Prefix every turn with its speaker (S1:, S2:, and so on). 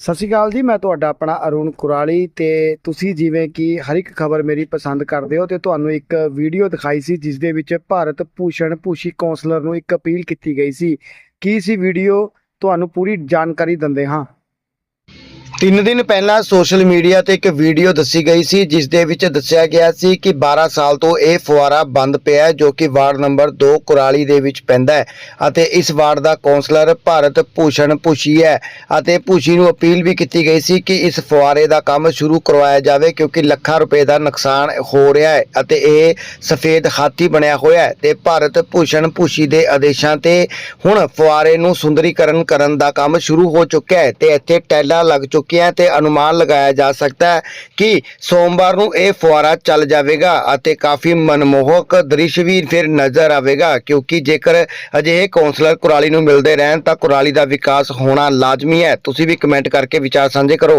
S1: ਸਤਿ ਸ਼੍ਰੀ ਅਕਾਲ ਜੀ, ਮੈਂ ਤੁਹਾਡਾ ਆਪਣਾ ਅਰੁਣ ਕੁਰਾਲੀ ਤੇ ਤੁਸੀਂ ਜਿਵੇਂ ਕਿ ਹਰ ਇੱਕ ਖਬਰ ਮੇਰੀ ਪਸੰਦ ਕਰਦੇ ਹੋ ਤੇ ਤੁਹਾਨੂੰ ਇੱਕ ਵੀਡੀਓ ਦਿਖਾਈ ਸੀ ਜਿਸ ਦੇ ਵਿੱਚ ਭਾਰਤ ਭੂਸ਼ਣ ਭੂਸ਼ੀ ਕੌਂਸਲਰ ਨੂੰ ਇੱਕ ਅਪੀਲ ਕੀਤੀ ਗਈ ਸੀ। ਕੀ ਸੀ ਵੀਡੀਓ ਤੁਹਾਨੂੰ ਪੂਰੀ ਜਾਣਕਾਰੀ ਦਿੰਦੇ ਹਾਂ? ਤਿੰਨ ਦਿਨ ਪਹਿਲਾਂ ਸੋਸ਼ਲ ਮੀਡੀਆ ਤੇ ਇੱਕ ਵੀਡੀਓ ਦੱਸੀ ਗਈ ਸੀ, ਜਿਸ ਦੇ ਵਿੱਚ ਦੱਸਿਆ ਗਿਆ ਸੀ ਕਿ 12 ਸਾਲ ਤੋਂ ਇਹ ਫੁਆਰਾ ਬੰਦ ਪਿਆ ਹੈ, ਜੋ ਕਿ ਵਾਰਡ ਨੰਬਰ 2 ਕੁਰਾਲੀ ਦੇ ਵਿੱਚ ਪੈਂਦਾ ਹੈ ਅਤੇ ਇਸ ਵਾਰਡ ਦਾ ਕੌਂਸਲਰ ਭਾਰਤ ਭੂਸ਼ਣ ਭੂਸ਼ੀ ਹੈ ਅਤੇ ਭੂਸ਼ੀ ਨੂੰ ਅਪੀਲ ਵੀ ਕੀਤੀ ਗਈ ਸੀ ਕਿ ਇਸ ਫੁਆਰੇ ਦਾ ਕੰਮ ਸ਼ੁਰੂ ਕਰਵਾਇਆ ਜਾਵੇ, ਕਿਉਂਕਿ ਲੱਖਾਂ ਰੁਪਏ ਦਾ ਨੁਕਸਾਨ ਹੋ ਰਿਹਾ ਹੈ ਅਤੇ ਇਹ ਸਫੇਦ ਹਾਥੀ ਬਣਿਆ ਹੋਇਆ ਹੈ ਤੇ ਭਾਰਤ ਭੂਸ਼ਣ ਭੂਸ਼ੀ ਦੇ ਆਦੇਸ਼ਾਂ ਤੇ ਹੁਣ ਫੁਆਰੇ ਨੂੰ ਸੁੰਦਰੀਕਰਨ ਕਰਨ ਦਾ ਕੰਮ ਸ਼ੁਰੂ ਹੋ ਚੁੱਕਿਆ ਹੈ ਤੇ ਇੱਥੇ ਟੈਲਾਂ ਲੱਗ ਚੁੱਕੀਆਂ ਤੇ ਅਨੁਮਾਨ ਲਗਾਇਆ ਜਾ ਸਕਦਾ ਹੈ ਕਿ ਸੋਮਵਾਰ ਨੂੰ ਇਹ ਫੁਆਰਾ ਚੱਲ ਜਾਵੇਗਾ ਅਤੇ ਕਾਫੀ ਮਨਮੋਹਕ ਦ੍ਰਿਸ਼ ਵੀ ਫਿਰ ਨਜ਼ਰ ਆਵੇਗਾ, ਕਿਉਂਕਿ ਜੇਕਰ ਅਜਿਹੇ ਕੌਂਸਲਰ ਕੁਰਾਲੀ ਨੂੰ ਮਿਲਦੇ ਰਹਿਣ ਤਾਂ ਕੁਰਾਲੀ ਦਾ ਵਿਕਾਸ ਹੋਣਾ ਲਾਜ਼ਮੀ ਹੈ। ਤੁਸੀਂ ਵੀ ਕਮੈਂਟ ਕਰਕੇ ਵਿਚਾਰ ਸਾਂਝੇ ਕਰੋ।